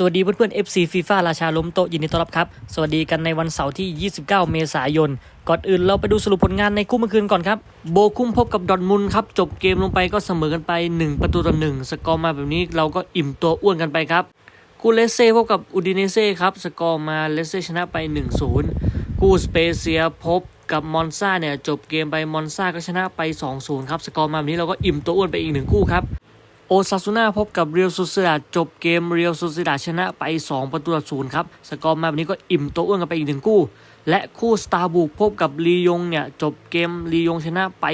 สวัสดีเพื่อนๆ FC FIFA ราชาล้มโต๊ะยินดีต้อนรับครับ สวัสดีกันในวันเสาร์ที่ 29 เมษายน ก่อนอื่นเราไปดูสรุปผลงานในคู่เมื่อคืนก่อนครับ โบคุ้มพบกับดอร์ทมุนครับ จบเกมลงไปก็เสมอกันไป 1 ประตูต่อ1สกอร์มาแบบนี้เราก็อิ่มตัวอ้วนกันไปครับคู่เลเซ่พบกับอูดิเนเซ่ครับสกอร์มาเลเซ่ชนะไป 1-0คู่สเปเซียพบกับมอนซาเนี่ยจบเกมไปมอนซาก็ชนะไป 2-0ครับสกอร์มาแบบนี้เราก็อิ่มตัวอ้วนไปอีกหนึ่งคู่ครับ โอซาซูน่าพบกับเรียวซูซิดาจบเกมเรียวซูซิดาชนะไป 2 ประตูต่อศูนย์ครับ สกอร์มาแบบนี้ก็อิ่มตัวอ้วนกันไปอีกหนึ่งคู่ และคู่สตาร์บุกพบกับลียงเนี่ย จบเกมลียงชนะไป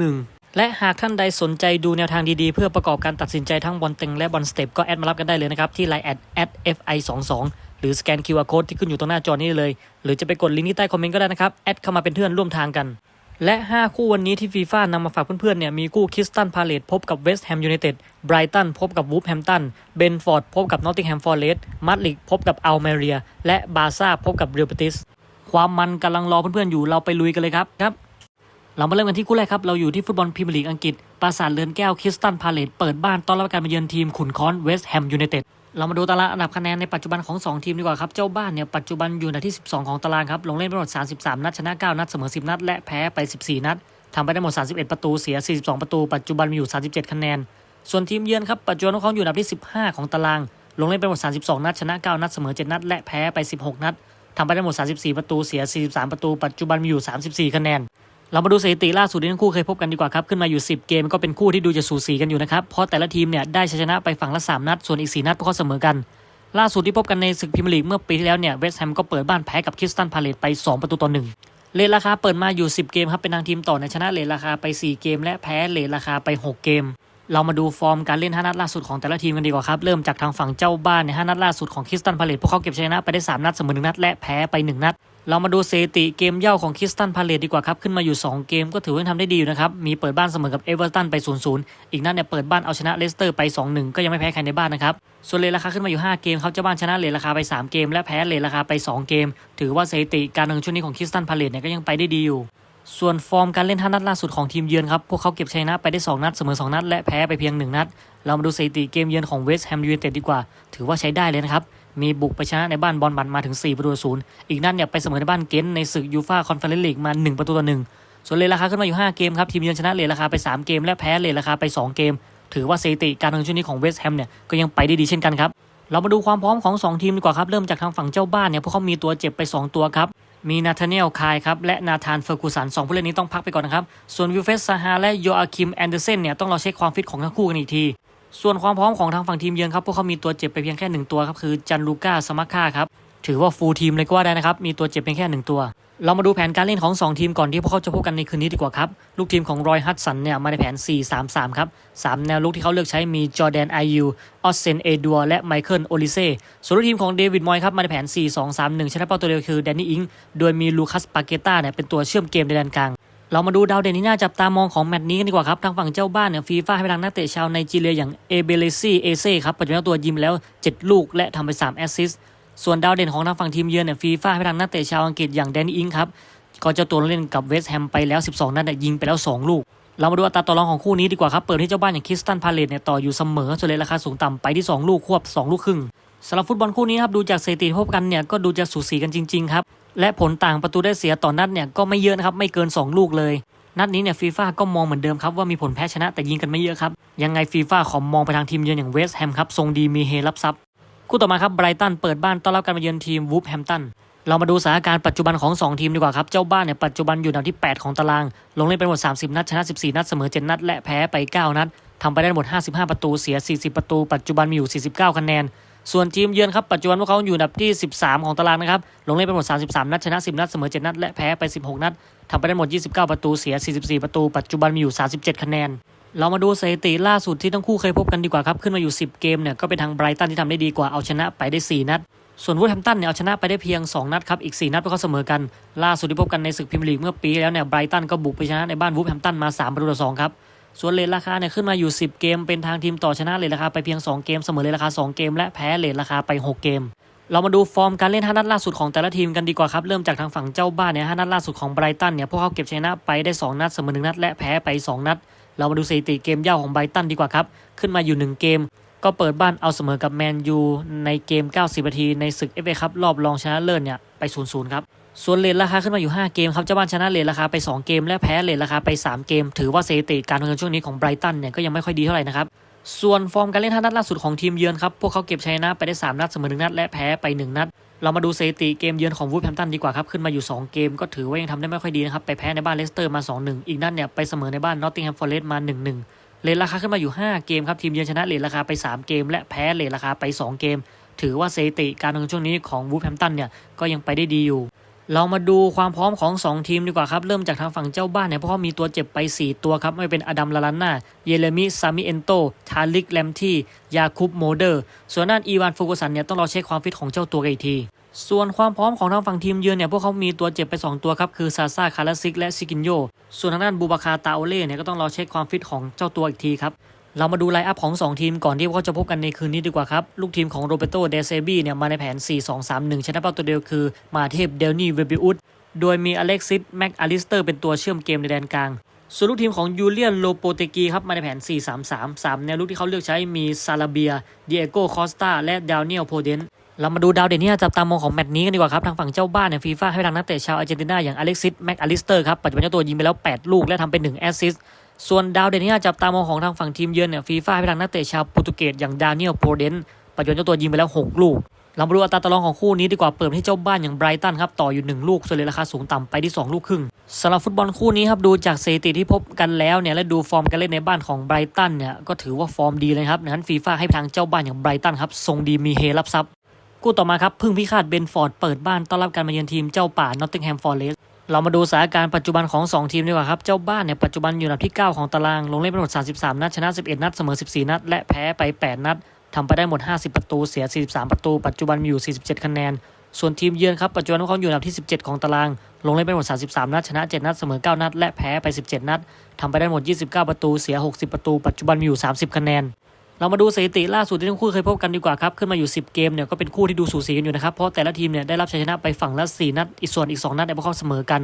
2-1 และหากท่านใดสนใจดูแนวทางดีๆ เพื่อประกอบการตัดสินใจทั้งบอลเต็งและบอลสเต็ปก็แอดมารับกันได้เลยนะครับ ที่ไลน์แอดแอด fi22 หรือสแกน QR Code ที่ขึ้นอยู่ตรงหน้าจอนี้เลย หรือจะไปกดลิงก์ที่ใต้คอมเมนต์ก็ได้นะครับแอดเข้ามาเป็นเพื่อนร่วมทางกันและ 5 คู่วันนี้ที่ฟีฟ่านำมาฝากเพื่อนๆเนี่ยมีคู่คิสตันพาเลตพบกับเวสต์แฮมยูไนเต็ด ไบรตันพบกับวูฟแฮมตัน เบนฟอร์ดพบกับนอตติงแฮมฟอร์เรสต์มัดลิกพบกับอัลเมเรีย และบาซ่าพบกับเรียลเบติส ความมันกำลังรอเพื่อนๆอยู่เราไปลุยกันเลยครับครับ เรามาเริ่มกันที่คู่แรกครับ เราอยู่ที่ฟุตบอลพรีเมียร์ลีกอังกฤษ ปราสาทเรือนแก้วคิสตันพาเลตเปิดบ้านต้อนรับการมาเยือนทีมขุนค้อนเวสต์แฮมยูไนเต็ดเรามาดูตารางอันดับคะแนนในปัจจุบันของ 2 ทีมดีกว่าครับ เจ้าบ้านเนี่ยปัจจุบันอยู่อันที่ 12 ของตารางครับ ลงเล่นไปหมด 33 นัด ชนะ 9 นัด เสมอ 10 นัด และแพ้ไป 14 นัดทำไปได้หมด 31 ประตู เสีย 42 ประตู ปัจจุบันมีอยู่ 37 คะแนน ส่วนทีมเยือนครับปัจจุบันของเขาอยู่อันดับที่ 15 ของตาราง ลงเล่นไปหมด 32 นัด ชนะ 9 นัด เสมอ 7 นัด และแพ้ไป 16 นัดทำไปได้หมด 34 ประตู เสีย 43 ประตู ปัจจุบันมีอยู่ 34 คะแนน เรามาดูสถิติล่าสุดที่ทั้งคู่เคยพบกันดีกว่าครับ ขึ้นมาอยู่ 10 เกมก็เป็นคู่ที่ดูจะสูสีกันอยู่นะครับ เพราะแต่ละทีมเนี่ยได้ชัยชนะไปฝั่งละ 3 นัด ส่วนอีก 4 นัดพวกเขาเสมอกัน ล่าสุดที่พบกันในศึกพรีเมียร์ลีกเมื่อปีที่แล้วเนี่ย เวสต์แฮมก็เปิดบ้านแพ้กับคริสตันพาเลตไป 2 ประตูต่อ 1เลทราคาเปิดมาอยู่ 10 เกมครับ เป็นทางทีมต่อในชนะเลทราคาไป 4 เกม และแพ้เลทราคาไป 6 เกม เรามาดูฟอร์มการเล่น 5 นัดล่าสุดของแต่ละทีมกันดีกว่าครับ เริ่มจากทางฝั่งเจ้าบ้านใน 5 นัดล่าสุดของคริสตันพาเลตพวกเขาเก็บชนะไปได้ 3 นัดเสมอ1นัด และแพ้ไป 1 นัด เรามาดูสถิติเกมเย่าของคริสตันพาเลตดีกว่าครับ ขึ้นมาอยู่ 2 เกมก็ถือว่าทำได้ดีอยู่นะครับ มีเปิดบ้านเสมอกับเอเวอร์ตันไป 0-0 อีกนัดเนี่ยเปิดบ้านเอาชนะเลสเตอร์ไป 2-1 ก็ยังไม่แพ้ใครในบ้านนะครับ ส่วนเลทราคาขึ้นมาอยู่ 5 เกมเขาเจ้าบ้านชนะเลทราคาไป 3 เกม และแพ้เลทราคาไป 2 เกม ถือว่าสถิติการเงินช่วงนี้ของคริสตันพาเลตเนี่ยก็ยังไปได้ดีอยู่ ส่วนฟอร์มการเล่น 5 นัดล่าสุดของทีมเยือนครับ พวกเขาเก็บชัยนะไปได้ 2 นัด เสมอ 2 นัด และแพ้ไปเพียง 1 นัด เรามาดูสถิติเกมเยือนของเวสต์แฮมยูไนเต็ดดีกว่า ถือว่าใช้ได้เลยนะครับ มีบุกไปชนะในบ้านบอลบันมาถึง 4 ประตูต่อศูนย์อีกนัดเนี่ยไปเสมอในบ้านเกนในศึกยูฟาคอนเฟอเรนซ์ลีกมา 1 ประตูต่อหนึ่งส่วนเลราคาขึ้นมาอยู่ 5 เกมครับ ทีมเยือนชนะเลราคาไป 3 เกม และแพ้เลราคาไป 2 เกม ถือว่าสถิติการเงินช่วงนี้ของเวสต์แฮมเนี่ยก็ยังไปได้ดีเช่นกันครับเรามาดูความพร้อมของ 2 ทีมดีกว่าครับเริ่มจากทางฝั่งเจ้าบ้านเนี่ยพวกเขามีตัวเจ็บไป 2 ตัวครับ มีนาธาเนียลคายครับ และนาธานเฟอร์กูสันสองผู้เล่นนี้ต้องพักไปก่อนนะครับ ส่วนวิลเฟสซาฮาและโยอาคิมแอนเดอร์เซนเนี่ยต้องรอเช็คความฟิตของทั้งคู่กันอีกที ส่วนความพร้อมของทางฝั่งทีมเยือนครับ พวกเขามีตัวเจ็บไปเพียงแค่หนึ่งตัวครับ คือจันลูก้าสมัค่าครับ ถือว่าฟูลทีมเลยก็ว่าได้นะครับ มีตัวเจ็บเพียงแค่หนึ่งตัว เรามาดูแผนการเล่นของ 2 ทีมก่อนที่พวกเขาจะพบกันในคืนนี้ดีกว่าครับ ลูกทีมของรอยฮัตสันเนี่ยมาในแผน 4-3-3 ครับ 3 แนวลุกที่เขาเลือกใช้มีจอร์แดนไอยูออสเซนเอดัวและไมเคิลโอลิเซ่ส่วนลูกทีมของเดวิดมอยครับมาในแผน 4-2-3-1 ชนะเป้าตัวเดียวคือแดนนี่อิง โดยมีลูคัสปาเกต้าเนี่ยเป็นตัวเชื่อมเกมในแดนกลางเรามาดูดาวเด่นที่น่าจับตามองของแมตช์นี้กันดีกว่าครับ ทางฝั่งเจ้าบ้านเนี่ยฟีฟ่าให้ไปทางนักเตะชาวไนจีเรียอย่างเอเบเลซีเอเซ่ครับปัจจุบันตัวยิมแล้ว 7 ลูกและทำไป 3 แอสซิสต์ ส่วนดาวเด่นของทางฝั่งทีมเยือนเนี่ยฟีฟ่าให้ไปทางนักเตะชาวอังกฤษอย่างแดนนี่อิงครับก็เจ้าตัวเล่นกับเวสต์แฮมไปแล้ว 12 นัดเนี่ยยิงไปแล้ว 2 ลูก เรามาดูอัตราต่อรองของคู่นี้ดีกว่าครับ เปิดที่เจ้าบ้านอย่างคริสตันพาเลตเนี่ยต่ออยู่เสมอส่วนเลยราคาสูงต่ำไปที่ 2 ลูกควบ 2 ลูกครึ่งสำหรับฟุตบอลคู่นี้ครับดูจากสถิติพบกันเนี่ยก็ดูจะสูสีกันจริงๆครับและผลต่างประตูได้เสียต่อนัดเนี่ยก็ไม่เยอะนะครับไม่เกิน 2 ลูกเลย นัดนี้เนี่ยฟีฟ่าก็มองเหมือนเดิมครับว่ามีผลแพ้ชนะแต่ยิงกันไม่เยอะครับยังไงฟีฟ่าขอมองไปทางทีมเยือนอย่างเวสต์แฮมครับทรงดีมีเฮรับทรัพย์ คู่ต่อมาครับไบรตันเปิดบ้านต้อนรับการมาเยือนทีมวูฟแฮมตันเรามาดูสถานการณ์ปัจจุบันของ 2 ทีมดีกว่าครับ เจ้าบ้านเนี่ยปัจจุบันอยู่อันดับที่ 8 ของตาราง ลงเล่นไปหมด 30 นัด ชนะ 14 นัด เสมอ 7 นัด และแพ้ไป 9 นัดทำไปได้หมด 55 ประตู เสีย 40 ประตู ปัจจุบันมีอยู่ 49 คะแนน ส่วนทีมเยือนครับ ปัจจุบันพวกเขาอยู่อันดับที่ 13 ของตารางนะครับ ลงเล่นไปหมด 33 นัด ชนะ 10 นัด เสมอ 7 นัด และแพ้ไป 16 นัดทำไปได้หมด 29 ประตู เสีย 44 ประตู ปัจจุบันมีอยู่ 37 คะแนน เรามาดูสถิติล่าสุดที่ทั้งคู่เคยพบกันดีกว่าครับขึ้นมาอยู่ 10 เกมเนี่ยก็เป็นทางไบรตันที่ทำได้ดีกว่าเอาชนะไปได้ 4 นัด ส่วนวูดแฮมตันเนี่ยเอาชนะไปได้เพียง 2 นัดครับอีก 4 นัดพวกเขาเสมอกัน ล่าสุดที่พบกันในศึกพรีเมียร์ลีกเมื่อปีแล้วเนี่ยไบรตันก็บุกไปชนะในบ้านวูดแฮมตันมา3ประตูต่อ2ครับส่วนเลทราคาเนี่ยขึ้นมาอยู่ 10 เกม เป็นทางทีมต่อชนะเลทราคาไปเพียง 2 เกมเสมอเลทราคา 2 เกม และแพ้เลทราคาไป 6 เกม เรามาดูฟอร์มการเล่น5นัดล่าสุดของแต่ละทีมกันดีกว่าครับ เริ่มจากทางฝั่งเจ้าบ้านเนี่ย5นัดล่าสุดของไบรตันเนี่ยพวกเขาเก็บชนะไปได้ 2 นัดเสมอ1นัดและแพ้ไป 2 นัด เรามาดูสถิติเกมเย่าของไบรตันดีกว่าครับ ขึ้นมาอยู่ 1 เกม ก็เปิดบ้านเอาเสมอกับแมนยูในเกม 90 นาทีในศึก FA ครับรอบรองชนะเลิศเนี่ยไป 0-0 ครับ ส่วนเลทราคาขึ้นมาอยู่ 5 เกมครับเจ้าบ้านชนะเลทราคาไป 2 เกม และแพ้เลทราคาไป 3 เกม ถือว่าสถิติการเงินช่วงนี้ของไบรตันเนี่ยก็ยังไม่ค่อยดีเท่าไหร่นะครับส่วนฟอร์มการเล่น5นัดล่าสุดของทีมเยือนครับพวกเขาเก็บชัยชนะไปได้ 3 นัดเสมอ1นัดและแพ้ไป 1 นัด เรามาดูสถิติเกมเยือนของวูฟแฮมป์ตันดีกว่าครับ ขึ้นมาอยู่ 2 เกมก็ถือว่ายังทำได้ไม่ค่อยดีนะครับ ไปแพ้ในบ้านเลสเตอร์มา 2-1 อีกนั่นเนี่ยไปเสมอในบ้านนอตติงแฮมฟอร์เรสต์มา 1-1 เลทราคาขึ้นมาอยู่ 5 เกมครับทีมเยือนชนะเลทราคาไป 3 เกม และแพ้เลทราคาไป 2 เกม ถือว่าสถิติการลงช่วงนี้ของวูฟแฮมป์ตันเนี่ยก็ยังไปได้ดีอยู่ เรามาดูความพร้อมของ 2 ทีมดีกว่าครับ เริ่มจากทางฝั่งเจ้าบ้านเนี่ยเพราะเขามีตัวเจ็บไป 4 ตัวครับ ไม่เป็นอดัมลาลาน่าเยเรมิซามิเอนโต ทาลิกแลมที่ ยาคุปโมเดอร์ ส่วนด้านอีวานฟูกุสันเนี่ยต้องรอเช็คความฟิตของเจ้าตัวกันอีกที ส่วนความพร้อมของทางฝั่งทีมเยือนเนี่ยพวกเขามีตัวเจ็บไป 2 ตัวครับ คือซาซาคาราซิกและซิกินโย ส่วนทางด้านบูบาคาตาโอเล่เนี่ยก็ต้องรอเช็คความฟิตของเจ้าตัวอีกทีครับ เรามาดูไลน์อัพของ 2 ทีมก่อนที่พวกเขาจะพบกันในคืนนี้ดีกว่าครับ ลูกทีมของโรเบโตเดเซบีเนี่ยมาในแผน 4-2-3-1 ชนะเป้าตัวเดียวคือ มาเทพเดลนี่เวบิอุดโดยมีอเล็กซิสแม็กอลิสเตอร์เป็นตัวเชื่อมเกมในแดนกลางส่วนลูกทีมของยูเลียนโลโปเตกีครับมาในแผน 4-3-3 3 แนวลูกที่เขาเลือกใช้มีซาลาเบียเดียโกคอสตาและดาวเนียลโพเดนเรามาดูดาวเด่นที่น่าจับตามองของแมตช์นี้กันดีกว่าครับ ทางฝั่งเจ้าบ้านเนี่ยฟีฟ่าให้ทางนักเตะชาวอาร์เจนตินาอย่างอเล็กซิสแม็กอลิสเตอร์ครับ ปัจจุบันเจ้าตัวยิงไปแล้ว 8 ลูกและทำไป1แอสซิสต์ ส่วนดาวเด่นที่น่าจับตามองของทางฝั่งทีมเยือนเนี่ยฟีฟ่าให้ทางนักเตะชาวโปรตุเกสอย่างดานิเอลโพเดนปัจจุบันเจ้าตัวยิงไปแล้ว 6 ลูก เรามาดูอัตราต่อรองของคู่นี้ดีกว่าเปิดให้เจ้าบ้านอย่างไบรตันครับต่ออยู่ 1 ลูกส่วนเลยราคาสูงต่ำไปที่ 2 ลูกครึ่งสำหรับฟุตบอลคู่นี้ครับดูจากสถิติที่พบกันแล้วเนี่ยและดูฟอร์มการเล่นในบ้านของไบรตันเนี่ยก็ถือว่าฟอร์มดีเลยครับดังนั้นฟีฟ่าให้ทางเจ้าบ้านอย่างไบรตันครับทรงดีมีเฮรับทรัพย์คู่ต่อมาครับพึ่งพิฆาตเบนฟอร์ดเปิดบ้านต้อนรับการมาเยือนทีมเจ้าป่านอตติงแฮมฟอร์เรส เรามาดูสถานการณ์ปัจจุบันของ 2 ทีมดีกว่าครับ เจ้าบ้านเนี่ยปัจจุบันอยู่อันดับที่ 9 ของตาราง ลงเล่นไปหมด 33 นัด ชนะ 11 นัด เสมอ 14 นัด และแพ้ไป 8 นัดทำไปได้หมด 50 ประตู เสีย 43 ประตู ปัจจุบันมีอยู่ 47 คะแนน ส่วนทีมเยือนครับ ปัจจุบันพวกเขาอยู่อันดับที่ 17 ของตาราง ลงเล่นไปหมด 33 นัด ชนะ 7 นัด เสมอ 9 นัด และแพ้ไป 17 นัด ทำไปได้หมด 29 ประตู เสีย 60 ประตู ปัจจุบันมีอยู่ 30 คะแนน เรามาดูสถิติล่าสุดที่ทั้งคู่เคยพบกันดีกว่าครับ ขึ้นมาอยู่ 10 เกมเนี่ยก็เป็นคู่ที่ดูสูสีกันอยู่นะครับ เพราะแต่ละทีมเนี่ยได้รับชัยชนะไปฝั่งละ 4 นัด อีกส่วนอีก 2 นัดเนี่ยพวกเขาเสมอกัน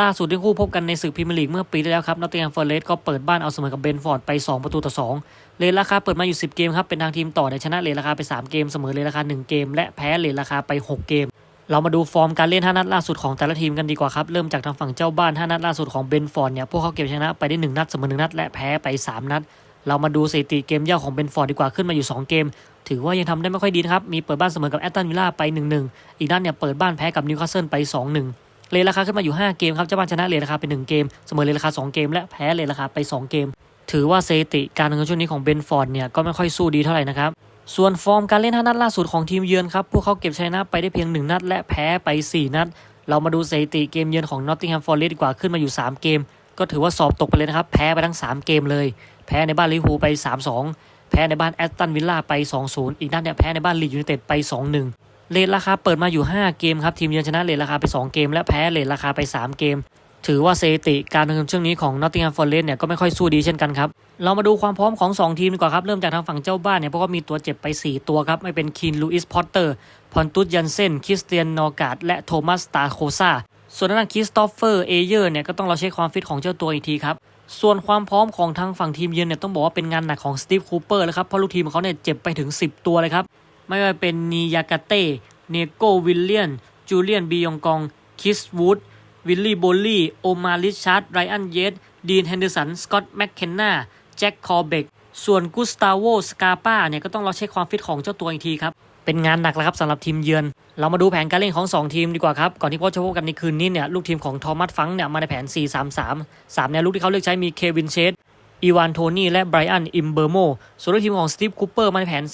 ล่าสุดที่ทั้งคู่พบกันในศึกพรีเมียร์ลีกเมื่อปีที่แล้วครับนอตติงแฮมฟอร์เรสต์ก็เปิดบ้านเอาเสมอกับเบนฟอร์ดไป 2 ประตูต่อ 2 เลนราคาเปิดมาอยู่ 10 เกมครับเป็นทางทีมต่อเนี่ยชนะเลนราคาไป 3 เกมเสมอเลนราคา 1 เกม และแพ้เลนราคาไป 6 เกม เรามาดูฟอร์มการเล่น5นัดล่าสุดของแต่ละทีมกันดีกว่าครับเริ่มจากทางฝั่งเจ้าบ้าน5นัดล่าสุดของเบนฟอร์ดเนี่ยพวกเขาเก็บชนะไปได้1นัดเสมอ1นัดและแพ้ไป 3 นัด เรามาดูสถิติเกมเย่าของเบนฟอร์ดดีกว่าขึ้นมาอยู่ 2 เกม ถือว่ายังทำได้ไม่ค่อยดีนะครับ มีเปิดบ้านเสมอกับแอตตันวิลล่าไป 1-1 อีกด้านเนี่ยเปิดบ้านแพ้กับนิวคาสเซิลไป 2-1 เลนราคาขึ้นมาอยู่ 5 เกมครับเจ้าบ้านชนะเลนราคาไป 1 เกม เสมอเลนราคา 2 เกม และแพ้เลนราคาไป 2 เกม ถือว่าสถิติการเงินช่วงนี้ของเบนฟอร์ดเนี่ยก็ไม่ค่อยสู้ดีเท่าไหร่นะครับส่วนฟอร์มการเล่น5นัดล่าสุดของทีมเยือนครับพวกเขาเก็บชัยนะไปได้เพียง 1 นัด และแพ้ไป 4 นัด เรามาดูสถิติเกมเยือนของ Nottingham Forest ดีกว่าขึ้นมาอยู่ 3 เกม ก็ถือว่าสอบตกไปเลยนะครับ แพ้ไปทั้ง 3 เกมเลย พ้ในบ้านลิเวอร์พูลไป 3-2 แพ้ในบ้านแอสตันวิลล่าไป 2-0 อีกนัดเนี่ยแพ้ในบ้านลีดยูไนเต็ดไป 2-1 เลทราคาเปิดมาอยู่ 5 เกมครับ ทีมเยือนชนะเลทราคาไป 2 เกม และแพ้เลทราคาไป 3 เกม ถือว่าสถิติการดำเนินช่วงนี้ของ Nottingham Forest เนี่ยก็ไม่ค่อยสู้ดีเช่นกันครับ เรามาดูความพร้อมของ 2 ทีมดีกว่าครับเริ่มจากทางฝั่งเจ้าบ้านเนี่ยเพราะว่ามีตัวเจ็บไป 4 ตัวครับไม่เป็นคีนลูอิสพอตเตอร์พอนตุสยันเซนคริสเตียนนอร์กาดและโทมัสตาโคซาส่วนด้านคริสตอฟเฟอร์เอเยอร์เนี่ยก็ต้องเราเช็คความฟิตของเจ้าตัวอีกทีครับ ส่วนความพร้อมของทางฝั่งทีมเยือนเนี่ยต้องบอกว่าเป็นงานหนักของสตีฟคูเปอร์เลยครับ เพราะลูกทีมของเขาเนี่ยเจ็บไปถึง 10 ตัวเลยครับ ไม่ว่าเป็นนียากาเต้ เนโกวิลเลียน จูเลียนบียองกอง คิสวูด วิลลี่โบลลี่ โอมาริชาร์ด ไรอันเยส ดีนแฮนเดอร์สัน สกอตแมคเคนนาแจ็คคอร์เบก ส่วนกุสตาโว สกาปาเนี่ยก็ต้องราเช็คความฟิตของเจ้าตัวอีกทีครับ เป็นงานหนักแล้วครับสำหรับทีมเยือน เรามาดูแผนการเล่นของ 2 ทีมดีกว่าครับ ก่อนที่พวกจะพบกันในคืนนี้เนี่ยลูกทีมของทอมัสฟังเนี่ยมาในแผน 4-3-3 3แนวลูกที่เขาเลือกใช้มีเควินเชดอีวานโทนี่และไบรอันอิมเบอร์โมส่วนลูกทีมของสตีฟคูเปอร์มาในแผน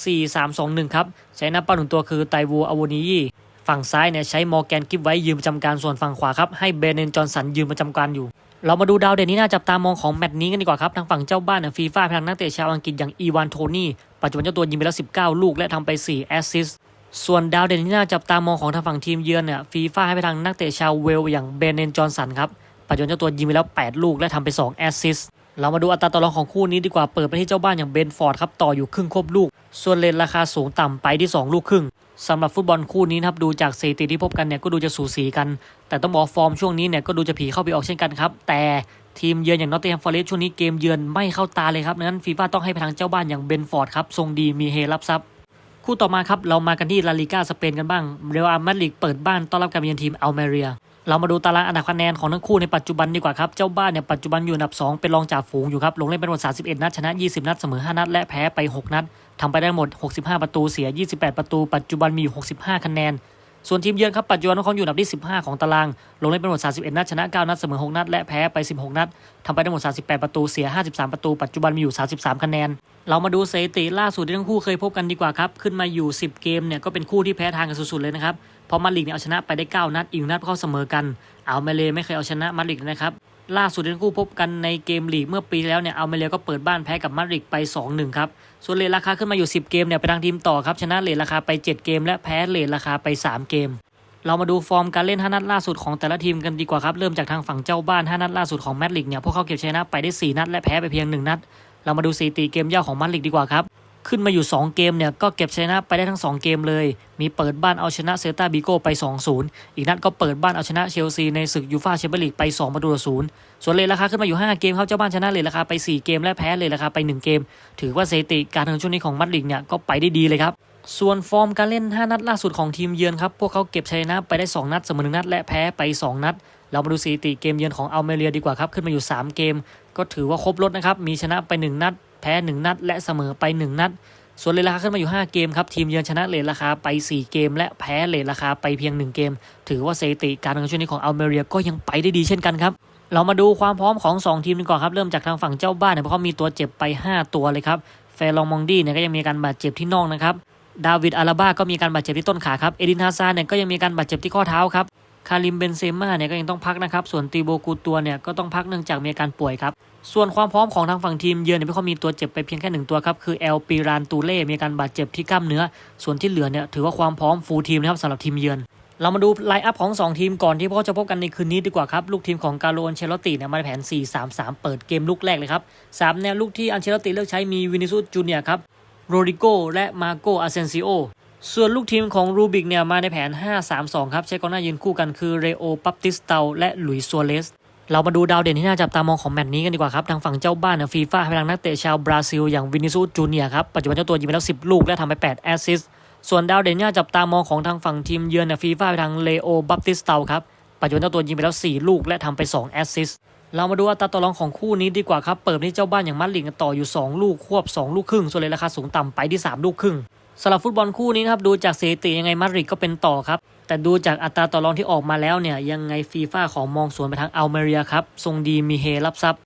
4-3-2-1 ครับ ใช้นักปั้นหนึ่งตัวคือไตวูอโวนียีฝั่งซ้ายเนี่ยใช้มอร์แกนกิฟไว้ยืนประจำการส่วนฝั่งขวาครับให้เบเนนจอห์นสันยืนประจำการอยู่ เรามาดูดาวเด่นที่น่าจับตามองของแมตช์นี้กันดีกว่าครับ ทางฝั่งเจ้าบ้านเนี่ยฟีฟ่าพลังนักเตะชาวอังกฤษอย่างอีวานโทนี่ ปัจจุบันเจ้าตัวยิงไปแล้ว 19 ลูกและทำไป 4 แอสซิสต์ส่วนดาวเด่นที่น่าจับตามองของทางฝั่งทีมเยือนเนี่ยฟีฟ่าให้ไปทางนักเตะชาวเวลอย่างเบรเนนจอห์นสันครับ ปัจจุบันเจ้าตัวยิงไปแล้ว 8 ลูกและทำไป 2 แอสซิสต์เรามาดูอัตราต่อรองของคู่นี้ดีกว่า เปิดไปที่เจ้าบ้านอย่างเบนฟอร์ดครับ ต่ออยู่ครึ่งครบลูก ส่วนเลนราคาสูงต่ำไปที่ 2 ลูกครึ่ง สำหรับฟุตบอลคู่นี้นะครับดูจากสถิติที่พบกันเนี่ยก็ดูจะสูสีกัน แต่ต้องบอกฟอร์มช่วงนี้เนี่ยก็ดูจะผีเข้าไปออกเช่นกันครับ แต่ทีมเยือนอย่างนอตติงแฮมฟอร์เรสต์ช่วงนี้เกมเยือนไม่เข้าตาเลยครับดังนั้นฟีฟ่าต้องให้ไปทางเจ้าบ้านอย่างเบนฟอร์ดครับทรงดีมีเฮรับซับคู่ต่อมาครับเรามากันที่ลาลิก้าสเปนกันบ้างเรอัลมาดริดเปิดบ้านต้อนรับการเยือนทีมอัลเมเรีย เรามาดูตารางอันดับคะแนนของทั้งคู่ในปัจจุบันดีกว่าครับ เจ้าบ้านเนี่ยปัจจุบันอยู่อันดับ 2 เป็นรองจ่าฝูงอยู่ครับ ลงเล่นเป็นหมด31 นัด ชนะ 20 นัด เสมอ 5 นัด และแพ้ไป 6 นัดทำไปได้หมด 65 ประตู เสีย 28 ประตู ปัจจุบันมีอยู่65 คะแนน ส่วนทีมเยือนครับ ปัจจุบันของเขาอยู่อันดับที่ 15 ของตาราง ลงเล่นเป็นหมด31 นัด ชนะ 9 นัด เสมอ 6 นัด และแพ้ไป 16 นัดทำไปได้หมด 38 ประตู เสีย 53 ประตู ปัจจุบันมีอยู่ 33 คะแนน เรามาดูสถิติล่าสุดที่ทั้งคู่เคยพบกันดีกว่าครับ ขึ้นมาอยู่ 10 เกมเนี่ยก็เป็นคู่ที่แพ้ทางกันสุดๆเลยนะครับ เพราะมาดริดเนี่ยเอาชนะไปได้ 9 นัด อีกนัดเข้าเสมอกัน เอาเมเลไม่เคยเอาชนะมาดริดนะครับ ล่าสุดทั้งคู่พบกันในเกมลีกเมื่อปีแล้วเนี่ยเอาเมเลก็เปิดบ้านแพ้กับมาดริดไป 2-1 ครับ ส่วนเลทราคาขึ้นมาอยู่ 10 เกมเนี่ยไปทางทีมต่อครับ ชนะเลทราคาไป 7 เกม และแพ้เลทราคาไป 3 เกม เรามาดูฟอร์มการเล่น5นัดล่าสุดของแต่ละทีมกันดีกว่าครับ เริ่มจากทางฝั่งเจ้าบ้าน5นัดล่าสุดของแมดริกเนี่ยพวกเขาเก็บชนะไปได้ 4 นัด และแพ้ไปเพียง 1 นัด เรามาดูสถิติเกมเย่าของมาดริกดีกว่าครับ ขึ้นมาอยู่ 2 เกมเนี่ยก็เก็บชนะไปได้ทั้ง 2 เกมเลย มีเปิดบ้านเอาชนะเซลตาบิโกไป 2-0 อีกนัดก็เปิดบ้านเอาชนะเชลซีในศึกยูฟ่าแชมเปี้ยนลีกไป2ประตูต่อศูนย์ส่วนเลทราคาขึ้นมาอยู่ 5 เกมครับเจ้าบ้านชนะเลทราคาไป 4 เกมและแพ้เลทราคาไป 1 เกม ถือว่าสถิติการเงินช่วงนี้ของมาดริดเนี่ยก็ไปได้ดีเลยครับส่วนฟอร์มการเล่น 5 นัดล่าสุดของทีมเยือนครับ พวกเขาเก็บชัยชนะไปได้ 2 นัดเสมอ1นัด และแพ้ไป 2 นัด เรามาดูสถิติเกมเยือนของอัลเมเรียดีกว่าครับ ขึ้นมาอยู่ 3 เกม ก็ถือว่าครบรถนะครับ มีชนะไป 1 นัด แพ้ 1 นัด และเสมอไป 1 นัด ส่วนเลทราคาขึ้นมาอยู่ 5 เกมครับ ทีมเยือนชนะเลทราคาไป 4 เกม และแพ้เลทราคาไปเพียง 1 เกม ถือว่าสถิติการเงินช่วงนี้ของอัลเมเรียก็ยังไปได้ดีเช่นกันครับเรามาดูความพร้อมของ 2 ทีมดีกว่าครับ เริ่มจากทางฝั่งเจ้าบ้านเนี่ยเพราะเขามีตัวเจ็บไป 5 ตัวเลยครับเฟลองมองดี้เนี่ยก็ยังมีการบาดเจ็บที่น่องนะครับดาวิดอาราบ้าก็มีการบาดเจ็บที่ต้นขาครับเอดินฮาซาเนี่ยก็ยังมีการบาดเจ็บที่ข้อเท้าครับ คาริมเบนเซม่าเนี่ยก็ยังต้องพักนะครับ ส่วนตีโบกูตัวเนี่ยก็ต้องพักเนื่องจากมีอาการป่วยครับ ส่วนความพร้อมของทางฝั่งทีมเยือนเนี่ยพวกเขามีตัวเจ็บไปเพียงแค่หนึ่งตัวครับ คือเอลปีรานตูเล่ มีอาการบาดเจ็บที่กล้ามเนื้อ ส่วนที่เหลือเนี่ยถือว่าความพร้อมฟูลทีมนะครับสำหรับทีมเยือนเรามาดูไลน์อัพของ 2 ทีมก่อนที่พวกเขาจะพบกันในคืนนี้ดีกว่าครับ ลูกทีมของกาโลอันเชลติเนี่ยมาในแผน 4-3-3 เปิดเกมลูกแรกเลยครับสามแนวลูกที่อันเชลติเลือกใช้มีวินิซุสจูเนียร์ครับโรดิโกและมาโกอาเซนซิโอ ส่วนลูกทีมของรูบิกเนี่ยมาในแผน 5-3-2 ครับ ใช้กองหน้ายืนคู่กันคือเรโอปัปติสเตาและหลุยส์ซัวเรสเรามาดูดาวเด่นที่น่าจับตามองของแมตช์นี้กันดีกว่าครับ ทางฝั่งเจ้าบ้านเนี่ยฟีฟ่าให้พลังนักเตะชาวบราซิล อย่างวินิซูจูเนียครับ ปัจจุบันเจ้าตัวยิงไปแล้ว 10 ลูกและทำไป 8 แอสซิสต์ส่วนดาวเด่นที่น่าจับตามองของทางฝั่งทีมเยือนเนี่ยฟีฟ่าไปทางเลโอบัปติสเตาครับปัจจุบันเจ้าตัวยิงไปแล้ว 4 ลูกและทำไป 2 แอสซิสต์เรามาดูอัตราต่อรองของคู่นี้ดีกว่าครับเปิดที่เจ้าบ้านอย่างมัดลิงต่ออยู่ 2 ลูกควบ 2 ลูกครึ่งส่วนเลยราคาสูงต่ำไปที่ 3 ลูกครึ่ง สำหรับฟุตบอลคู่นี้นะครับดูจากสถิติยังไงมาดริดก็เป็นต่อครับแต่ดูจากอัตราต่อรองที่ออกมาแล้วเนี่ยยังไงฟีฟ่าของมองสวนไปทางอัลเมเรียครับทรงดีมีเฮรับทรัพย์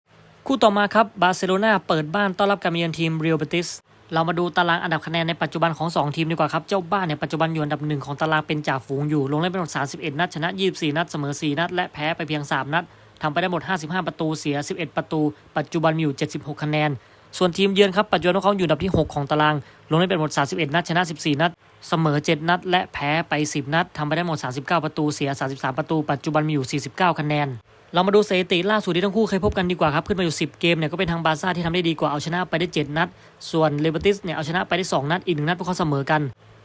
คู่ต่อมาครับบาร์เซโลนาเปิดบ้านต้อนรับการมาเยือนทีมเรียลเบติสเรามาดูตารางอันดับคะแนนในปัจจุบันของ 2 ทีมดีกว่าครับเจ้าบ้านเนี่ยปัจจุบันอยู่อันดับหนึ่งของตารางเป็นจ่าฝูงอยู่ ลงเล่นไปหมด31 นัดชนะ 24 นัดเสมอ 4 นัด และแพ้ไปเพียง 3 นัดทำไปได้หมด 55 ประตูเสีย 11 ประตู ปัจจุบันมีอยู่ 76 คะแนน ส่วนทีมเยือนครับปัจจุบันพวกเขาอยู่อันดับที่ 6 ของตาราง ลงได้เป็นหมด 31 นัดชนะ 14 นัด เสมอ 7 นัด และแพ้ไป 10 นัดทำไปได้หมด 39 ประตูเสีย 33 ประตู ปัจจุบันมีอยู่ 49 คะแนน เรามาดูสถิติล่าสุดที่ทั้งคู่เคยพบกันดีกว่าครับขึ้นมาอยู่ 10 เกมเนี่ยก็เป็นทางบาร์ซ่าที่ทำได้ดีกว่าเอาชนะไปได้ 7 นัด ส่วนเลเบติสเนี่ยเอาชนะไปได้ 2 นัดอีกหนึ่งนัดเพวกเขาเสมอกัน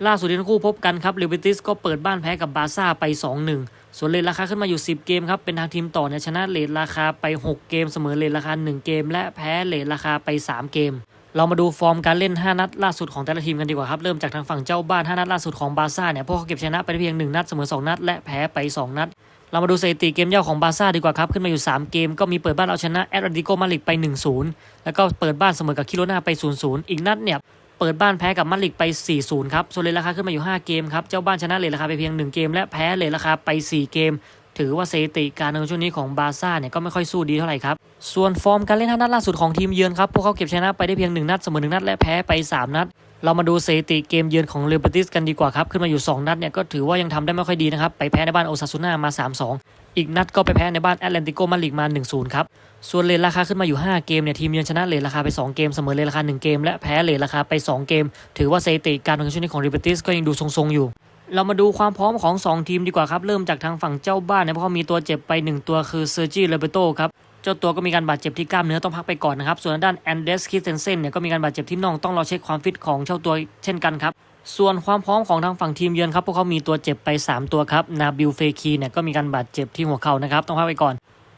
ล่าสุดที่ทั้งคู่พบกันครับเลเบติสก็เปิดบ้านแพ้กับบาร์ซ่าไป 2-1 ส่วนเลทราคาขึ้นมาอยู่ 10 เกมครับเป็นทางทีมต่อเนี่ยชนะเลทราคาไป 6 เกม เสมอเลทราคา 1 เกม และแพ้เลทราคาไป 3 เกมเรามาดูฟอร์มการเล่น 5 นัดล่าสุดของแต่ละทีมกันดีกว่าครับ เริ่มจากทางฝั่งเจ้าบ้าน 5 นัดล่าสุดของบาซ่าเนี่ยพวกเขาเก็บชนะไปเพียง 1 นัดเสมอ 2 นัด และแพ้ไป 2 นัด เรามาดูสถิติเกมเย่าของบาร์ซ่าดีกว่าครับ ขึ้นมาอยู่ 3 เกมก็มีเปิดบ้านเอาชนะแอตเลติโกมาดริดไป 1-0 แล้วก็เปิดบ้านเสมอกับคิโรนาไป 0-0 อีกนัดเนี่ยเปิดบ้านแพ้กับมาดริดไป 4-0 ครับส่วนเลราคาขึ้นมาอยู่ 5 เกมครับ เจ้าบ้านชนะเลราคาไปเพียง 1 เกม และแพ้เลราคาไป 4 เกม ถือว่าสถิติการเงินช่วงนี้ของบาร์ซ่าเนี่ยก็ไม่ค่อยสู้ดีเท่าไหร่ครับ ส่วนฟอร์มการเล่นห้านัดล่าสุดของทีมเยือนครับ พวกเขาเก็บชนะไปได้เพียง 1 นัดเสมอ 1 นัดและแพ้ไป 3 นัด เรามาดูสถิติเกมเยือนของเรอัลเบติสกันดีกว่าครับ ขึ้นมาอยู่ 2 นัดเนี่ยก็ถือว่ายังทำได้ไม่ค่อยดีนะครับ ไปแพ้ในบ้านโอซาซูน่ามา 3-2 อีกนัดก็ไปแพ้ในบ้านแอตแลนติโกมาดริดมา 1-0 ครับ ส่วนเลทราคาขึ้นมาอยู่ 5 เกมเนี่ยทีมเยือนชนะเลทราคาไป 2 เกมเสมอเลทราคา 1 เกม และแพ้เลทราคาไป 2 เกม ถือว่าสถิติการเงินช่วงนี้ของเรอัลเบติสก็ยังดูทรงๆอยู่เรามาดูความพร้อมของ 2 ทีมดีกว่าครับ เริ่มจากทางฝั่งเจ้าบ้านเนี่ยเพราะเขามีตัวเจ็บไป 1 ตัวคือเซอร์จิเลเบโตครับ จ้าตัวก็มีการบาดเจ็บที่กล้ามเนื้อต้องพักไปก่อนนะครับ ส่วนด้านแอนเดสคิสเซนเซนเนี่ยก็มีการบาดเจ็บที่น่องต้องรอเช็คความฟิตของเจ้าตัวเช่นกันครับส่วนความพร้อมของทางฝั่งทีมเยือนครับพวกเขามีตัวเจ็บไป 3 ตัวครับนาบิลเฟคีเนี่ยก็มีการบาดเจ็บที่หัวเข่านะครับต้องพักไปก่อน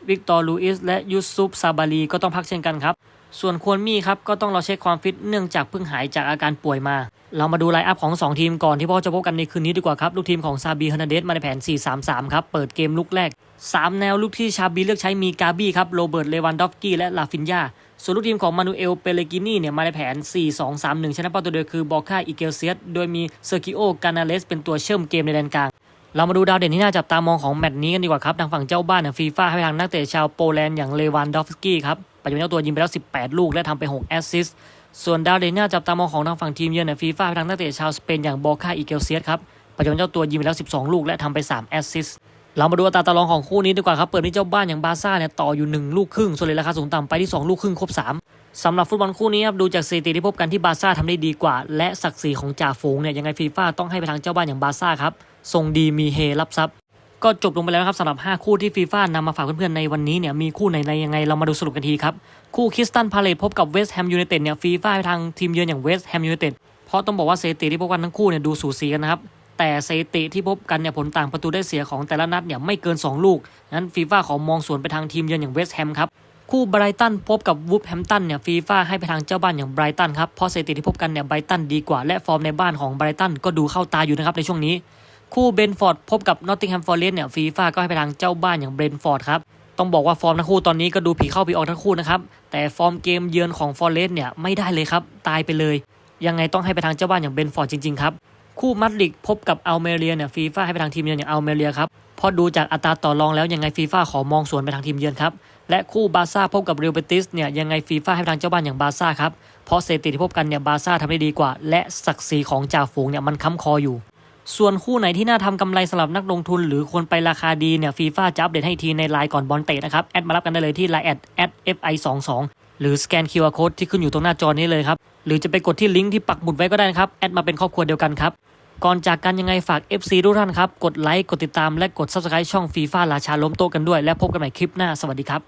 วิกตอร์ลูอิสและยูซุปซาบารีก็ต้องพักเช่นกันครับ ส่วนควรมีครับก็ต้องรอเช็คความฟิตเนื่องจากเพิ่งหายจากอาการป่วยมา เรามาดูไลน์อัพของ 2 ทีมก่อนที่พ่อจะพบกันในคืนนี้ดีกว่าครับลูกทีมของซาบีเฮนาเดสมาในแผน 4-3-3 ครับ เปิดเกมลุกแรก 3 แนวลูกที่ชาบีเลือกใช้มีกาบี้ครับโรเบิร์ตเลวันดอฟกี้และลาฟินยาส่วนลูกทีมของมานูเอลเปเลกินีเนี่ยมาในแผน 4-2-3-1 ชนะเป้าตัวเดียวคือบอค่าอิเกลเซียสโดยมีเซอร์กิโอ กานาเลสเป็นตัวเชื่อมเกมในแดนกลางเรามาดูดาวเด่นที่น่าจับตามองของแมตช์นี้กันดีกว่าครับ ทางฝั่งเจ้าบ้านฟีฟ่าให้ทางนักเตะชาวโปแลนด์อย่างเลวานดอฟสกี้ครับ ปัจจุบันเจ้าตัวยิงไปแล้ว 18 ลูกและทำไป 6 แอสซิสต์ส่วนดาวเด่นที่น่าจับตามองของทางฝั่งทีมเยือนเนี่ยฟีฟ่าทางนักเตะชาวสเปนอย่างบอคาอิเกลเซียสครับปัจจุบันเจ้าตัวยิงไปแล้ว 12 ลูกและทำไป 3 แอสซิสต์เรามาดูอัตราต่อรองของคู่นี้ดีกว่าครับ เปิดที่เจ้าบ้านอย่างบาซ่าเนี่ยต่ออยู่ 1 ลูกครึ่ง ส่วนเลยราคาสูงต่ำไปที่ 2 ลูกครึ่งครบ 3สำหรับฟุตบอลคู่นี้ครับดูจากสถิติที่พบกันที่บาซ่าทำได้ดีกว่า และศักดิ์ศรีของจ่าฝูงเนี่ยยังไงฟีฟ่าต้องให้ไปทางเจ้าบ้านอย่างบาซ่าครับทรงดีมีเฮรับทรัพย์ ก็จบลงไปแล้วนะครับสำหรับ 5 คู่ที่ฟีฟ่านำมาฝากเพื่อนๆในวันนี้เนี่ยมีคู่ไหนในยังไงเรามาดูสรุปกันทีครับ คู่คริสตันพาเลตพบกับเวสต์แฮมยูไนเต็ดเนี่ยฟีฟ่าให้ทางทีมเยือนอย่างเวสต์แฮมยูไนเต็ดเพราะต้องบอกว่าสถิติที่พบกันทั้งคู่เนี่ยดูสูสีกันนะครับแต่สถิติที่พบกันเนี่ยผลต่างประตูได้เสียของแต่ละนัดเนี่ยไม่เกิน 2 ลูก นั้นฟีฟ่าขอมองสวนไปทางทีมเยือนอย่างเวสต์แฮมครับ คู่ไบรตันพบกับวูฟแฮมตันเนี่ยฟีฟ่าให้ไปทางเจ้าบ้านอย่างไบรตันครับ เพราะสถิติที่พบกันเนี่ยไบรตันดีกว่าและฟอร์มในบ้านของไบรตันก็ดูเข้าตาอยู่นะครับในช่วงนี้ คู่เบนฟอร์ดพบกับนอตติงแฮมฟอร์เรสต์เนี่ยฟีฟ่าก็ให้ไปทางเจ้าบ้านอย่างเบนฟอร์ดครับต้องบอกว่าฟอร์มทั้งคู่ตอนนี้ก็ดูผีเข้าผีออกทั้งคู่นะครับแต่ฟอร์มเกมเยือนของฟอร์เรสต์เนี่ยไม่ได้เลยครับตายไปเลย ยังไงต้องให้ไปทางเจ้าบ้านอย่างเบนฟอร์ดจริงๆครับคู่มัดลิกพบกับอัลเมเรียเนี่ยฟีฟ่าให้ไปทางทีมเยือนอย่างอัลเมเรียครับพราะดูจากอัตราต่อรองแล้วยังไงฟีฟ่าขอมองสวนไปทางทีมเยือนครับและคู่บาร์ซ่าพบกับเรอัลเบติสเนี่ยยังไงฟีฟ่าให้ไปทางเจ้าบ้านอย่างบาซ่าครับเพราะสถิติที่พบกันเนี่ยบาซ่าทำได้ดีกว่า และศักดิ์ศรีของจ่าฝูงเนี่ยมันค้ำคออยู่ ส่วนคู่ไหนที่น่าทำกำไรสำหรับนักลงทุน หรือควรไปราคาดีเนี่ยฟีฟ่าจะอัปเดตให้ทีในไลน์ก่อนบอลเตะนะครับ แอดมารับกันได้เลยที่ไลน์แอดแอด fi 2 2 หรือสแกน QR Code ที่ขึ้นอยู่ตรงหน้าจอนี้เลยครับ หรือจะไปกดที่ลิงก์ที่ปักหมุดไว้ก็ได้นะครับ แอดมาเป็นครอบครัวเดียวกันครับก่อนจากกันยังไงฝาก FC ทุกท่านครับ กดไลค์ กดติดตาม และกด Subscribe ช่องฟีฟ่าราชาล้มโต๊ะกันด้วย และพบกันใหม่คลิปหน้า สวัสดีครับ